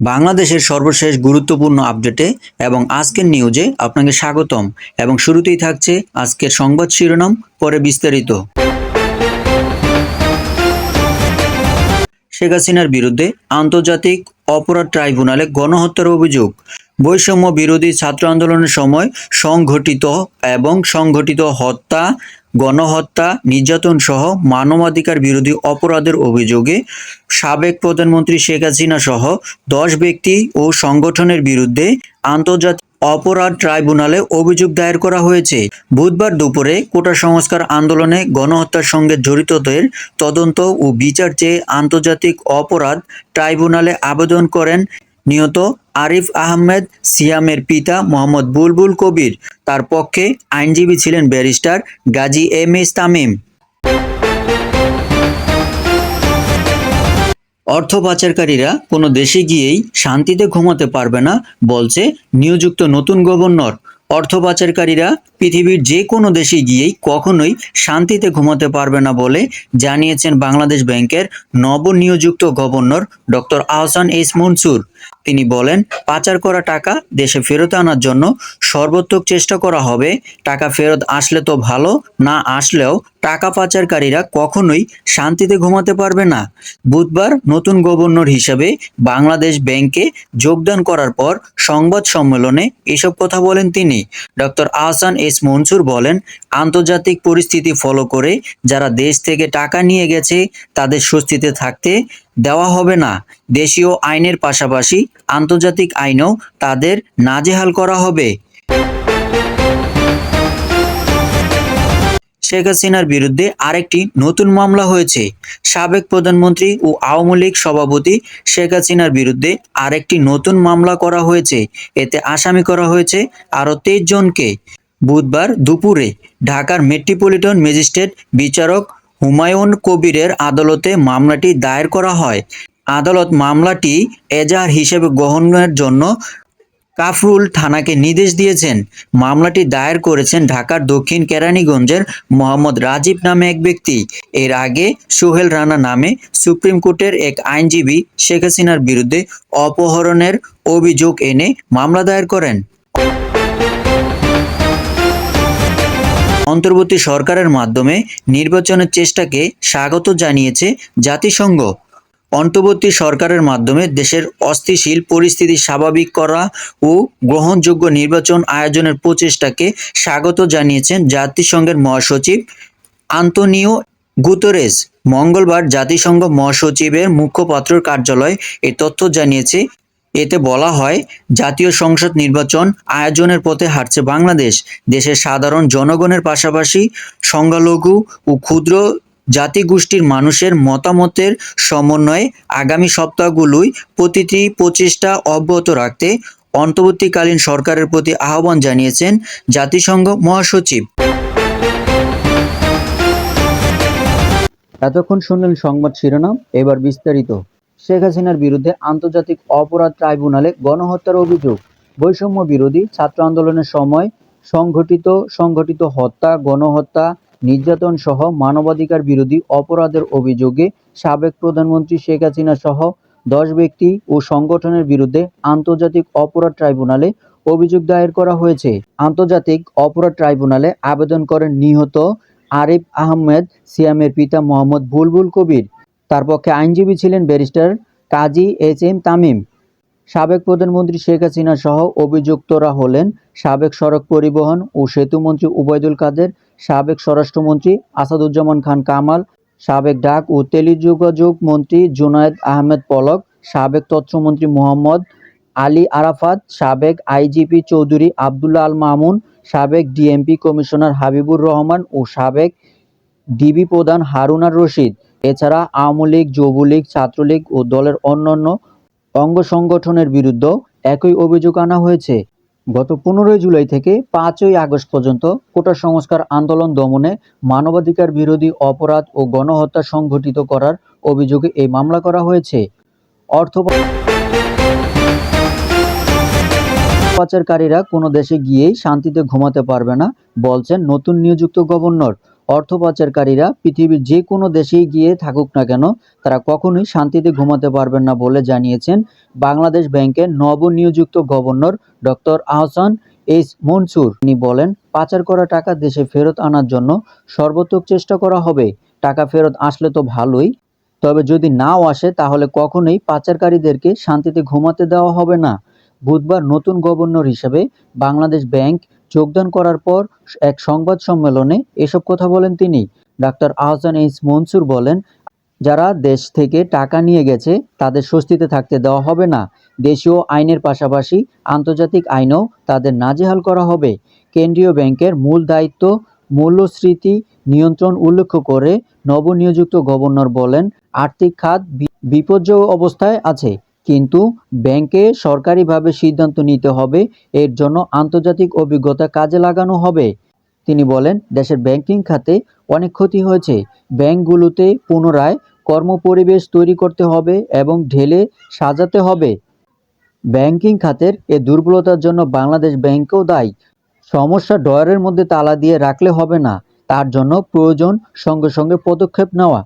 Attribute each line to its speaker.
Speaker 1: বাংলাদেশের সর্বশেষ গুরুত্বপূর্ণ আপডেটে এবং আজকের নিউজে আপনাকে স্বাগতম এবং শুরুতেই থাকছে আজকের সংবাদ শিরোনাম, পরে বিস্তারিত। শেখ হাসিনার বিরুদ্ধে আন্তর্জাতিক অপরাধ ট্রাইব্যুনালে গণহত্যার অভিযোগ। বৈষম্য বিরোধী ছাত্র আন্দোলনের সময় সংঘটিত এবং সংঘটিত হত্যা গণহত্যা নির্যাতন সহ মানবাধিকার বিরোধী অপরাধের অভিযোগে সাবেক প্রধানমন্ত্রী শেখ হাসিনা সহ দশ ব্যক্তি ও সংগঠনের বিরুদ্ধে আন্তর্জাতিক অপরাধ ট্রাইব্যুনালে অভিযোগ দায়ের করা হয়েছে। বুধবার দুপুরে কোটা সংস্কার আন্দোলনে গণহত্যার সঙ্গে জড়িতদের তদন্ত ও বিচার চেয়ে আন্তর্জাতিক অপরাধ ট্রাইব্যুনালে আবেদন করেন নিহত আরিফ আহমেদ, সিয়ামের পিতা মোহাম্মদ বুলবুল কবির। তার পক্ষে আইনজীবী ছিলেন barrister Gazi M S Tamim. অর্থ পাচারকারীরা কোনো দেশে গিয়েই শান্তিতে ঘুমাতে পারবে না, বলছে নিয়োযুক্ত নতুন গভর্নর। অর্থ পাচারকারীরা পৃথিবীর যে কোনো দেশে গিয়েই কখনোই শান্তিতে ঘুমাতে পারবে না বলে জানিয়েছেন বাংলাদেশ ব্যাংকের নবনিয়োযুক্ত governor doctor Ahsan S Mansur. তিনি বলেন, পাচার করা টাকা দেশে ফেরত আনার জন্য সর্বোত্তক চেষ্টা করা হবে। টাকা ফেরত আসলে তো ভালো, না আসলেও টাকা পাচারকারীরা কখনোই শান্তিতে ঘুমাতে পারবে না। বুধবার নতুন গভর্নর হিসেবে বাংলাদেশ ব্যাংকে যোগদান করার পর সংবাদ সম্মেলনে এসব কথা বলেন তিনি। ডক্টর আহসান এস মনসুর বলেন, আন্তর্জাতিক পরিস্থিতি ফলো করে যারা দেশ থেকে টাকা নিয়ে গেছে, তাদের স্বস্তিতে থাকতে দেওয়া হবে না। দেশীয় আইনের পাশাপাশি আন্তর্জাতিক আইনও তাদের নাজেহাল করা হবে। শেখ হাসিনার বিরুদ্ধে আরেকটি নতুন মামলা হয়েছে। সাবেক প্রধানমন্ত্রী ও আওয়ামী লীগ সভাপতি শেখ হাসিনার বিরুদ্ধে আরেকটি নতুন মামলা করা হয়েছে। এতে আসামি করা হয়েছে আরও তেইশ জনকে। বুধবার দুপুরে ঢাকার মেট্রোপলিটন ম্যাজিস্ট্রেট বিচারক হুমায়ুন কবিরের আদালতে মামলাটি দায়ের করা হয়। আদালত মামলাটি এজাহার হিসেবে গ্রহণের জন্য কাফরুল থানাকে নির্দেশ দিয়েছেন। মামলাটি দায়ের করেছেন ঢাকার দক্ষিণ কেরানীগঞ্জের মোহাম্মদ রাজীব নামে এক ব্যক্তি। এর আগে সোহেল রানা নামে সুপ্রিম কোর্টের এক আইনজীবী শেখ হাসিনার বিরুদ্ধে অপহরণের অভিযোগ এনে মামলা দায়ের করেন। অন্তর্বর্তী সরকারের মাধ্যমে নির্বাচনের চেষ্টাকে স্বাগত জানিয়েছে জাতিসংঘ। অন্তর্বর্তী সরকারের মাধ্যমে দেশের অস্থিশীল পরিস্থিতি স্বাভাবিক করা ও গ্রহণযোগ্য নির্বাচন আয়োজনের প্রচেষ্টাকে স্বাগত জানিয়েছেন জাতিসংঘের মহাসচিব আন্তোনিও গুতরেস। মঙ্গলবার জাতিসংঘ মহাসচিবের মুখপাত্রর কার্যালয় এ তথ্য জানিয়েছে। এতে বলা হয়, জাতীয় সংসদ নির্বাচন আয়োজনের পথে হাঁটছে বাংলাদেশ। দেশের সাধারণ জনগণের পাশাপাশি সংখ্যালঘু ও ক্ষুদ্র জাতিগোষ্ঠীর মানুষের মতামতের সমন্বয়ে আগামী সপ্তাহগুলোই প্রতিটি প্রচেষ্টা অব্যাহত রাখতে অন্তর্বর্তীকালীন সরকারের প্রতি আহ্বান জানিয়েছেন জাতিসংঘ মহাসচিব। এতক্ষণ শুনলেন সংবাদ শিরোনাম, এবার বিস্তারিত। শেখ হাসিনার বিরুদ্ধে আন্তর্জাতিক অপরাধ ট্রাইব্যুনালে গণহত্যার অভিযোগ। বৈষম্য বিরোধী ছাত্র আন্দোলনের সময় সংঘটিত সংঘটিত হত্যা, গণহত্যা নির্যাতন সহ মানবাধিকার বিরোধী অপরাধের অভিযোগে সাবেক প্রধানমন্ত্রী শেখ হাসিনা সহ দশ ব্যক্তি ও সংগঠনের বিরুদ্ধে আন্তর্জাতিক অপরাধ ট্রাইব্যুনালে অভিযোগ দায়ের করা হয়েছে। আন্তর্জাতিক অপরাধ ট্রাইব্যুনালে আবেদন করেন নিহত আরিফ আহমেদ, সিয়ামের পিতা মোহাম্মদ বুলবুল কবির। তার পক্ষে আইনজীবী ছিলেন barrister Kazi H M Tamim. সাবেক প্রধানমন্ত্রী শেখ হাসিনা সহ অভিযুক্তরা হলেন সাবেক সড়ক পরিবহন ও সেতুমন্ত্রী উবায়দুল কাদের, সাবেক স্বরাষ্ট্রমন্ত্রী আসাদুজ্জামান খান কামাল, সাবেক ডাক ও টেলিযোগাযোগ মন্ত্রী জুনায়েদ আহমেদ পলক, সাবেক তথ্যমন্ত্রী মোহাম্মদ আলী আরাফাত, সাবেক আইজিপি চৌধুরী আবদুল্লাহ আল মামুন, সাবেক ডিএমপি কমিশনার হাবিবুর রহমান ও সাবেক ডিবি প্রধান হারুনার রশিদ। এছাড়া আওয়ামী লীগ, যুবলীগ, ছাত্রলীগ ও দলের অন্যান্য অঙ্গ সংগঠনের বিরুদ্ধেও একই অভিযোগ আনা হয়েছে। গত পনেরোই জুলাই থেকে পাঁচই আগস্ট পর্যন্ত কোটা সংস্কার আন্দোলন দমনে মানবাধিকার বিরোধী অপরাধ ও গণহত্যা সংঘটিত করার অভিযোগে এই মামলা করা হয়েছে। অর্থ পাচারকারীরা কোনো দেশে গিয়েই শান্তিতে ঘুমাতে পারবে না, বলছেন নতুন নিযুক্ত গভর্নর। অর্থ পাচারকারীরা পৃথিবীর যে কোনো দেশেই গিয়ে থাকুক না কেন, তারা কখনোই শান্তিতে ঘুমাতে পারবেন না বলে জানিয়েছেন বাংলাদেশ ব্যাংকের নবনিযুক্ত governor doctor Ahsan H Mansur. তিনি বলেন, পাচার করা টাকা দেশে ফেরত আনার জন্য সর্বোত্তক চেষ্টা করা হবে, টাকা ফেরত আসলে তো ভালোই। তবে যদি নাও আসে, তাহলে কখনোই পাচারকারীদেরকে শান্তিতে ঘুমাতে দেওয়া হবে না। বুধবার নতুন গভর্নর হিসেবে বাংলাদেশ ব্যাংক যোগদান করার পর এক সংবাদ সম্মেলনে এসব কথা বলেন তিনি। ডাক্তার আহসান এইচ মনসুর বলেন, যারা দেশ থেকে টাকা নিয়ে গেছে, তাদের স্বস্তিতে থাকতে দেওয়া হবে না। দেশীয় আইনের পাশাপাশি আন্তর্জাতিক আইনও তাদের নাজেহাল করা হবে। কেন্দ্রীয় ব্যাংকের মূল দায়িত্ব মূল্যস্ফীতি নিয়ন্ত্রণ উল্লেখ করে নবনিযুক্ত গভর্নর বলেন, আর্থিক খাত বিপর্যয় অবস্থায় আছে। কিন্তু ব্যাংকে সরকারিভাবে সিদ্ধান্ত নিতে হবে, এর জন্য আন্তর্জাতিক অভিজ্ঞতা কাজে লাগানো হবে। তিনি বলেন, দেশের ব্যাংকিং খাতে অনেক ক্ষতি হয়েছে। ব্যাংকগুলোতে পুনরায় কর্মপরিবেশ তৈরি করতে হবে এবং ঢেলে সাজাতে হবে। ব্যাংকিং খাতের এ দুর্বলতার জন্য বাংলাদেশ ব্যাংকও দায়ী। সমস্যা ডয়ারের মধ্যে তালা দিয়ে রাখলে হবে না। তার জন্য প্রয়োজন সঙ্গে সঙ্গে পদক্ষেপ নেওয়া।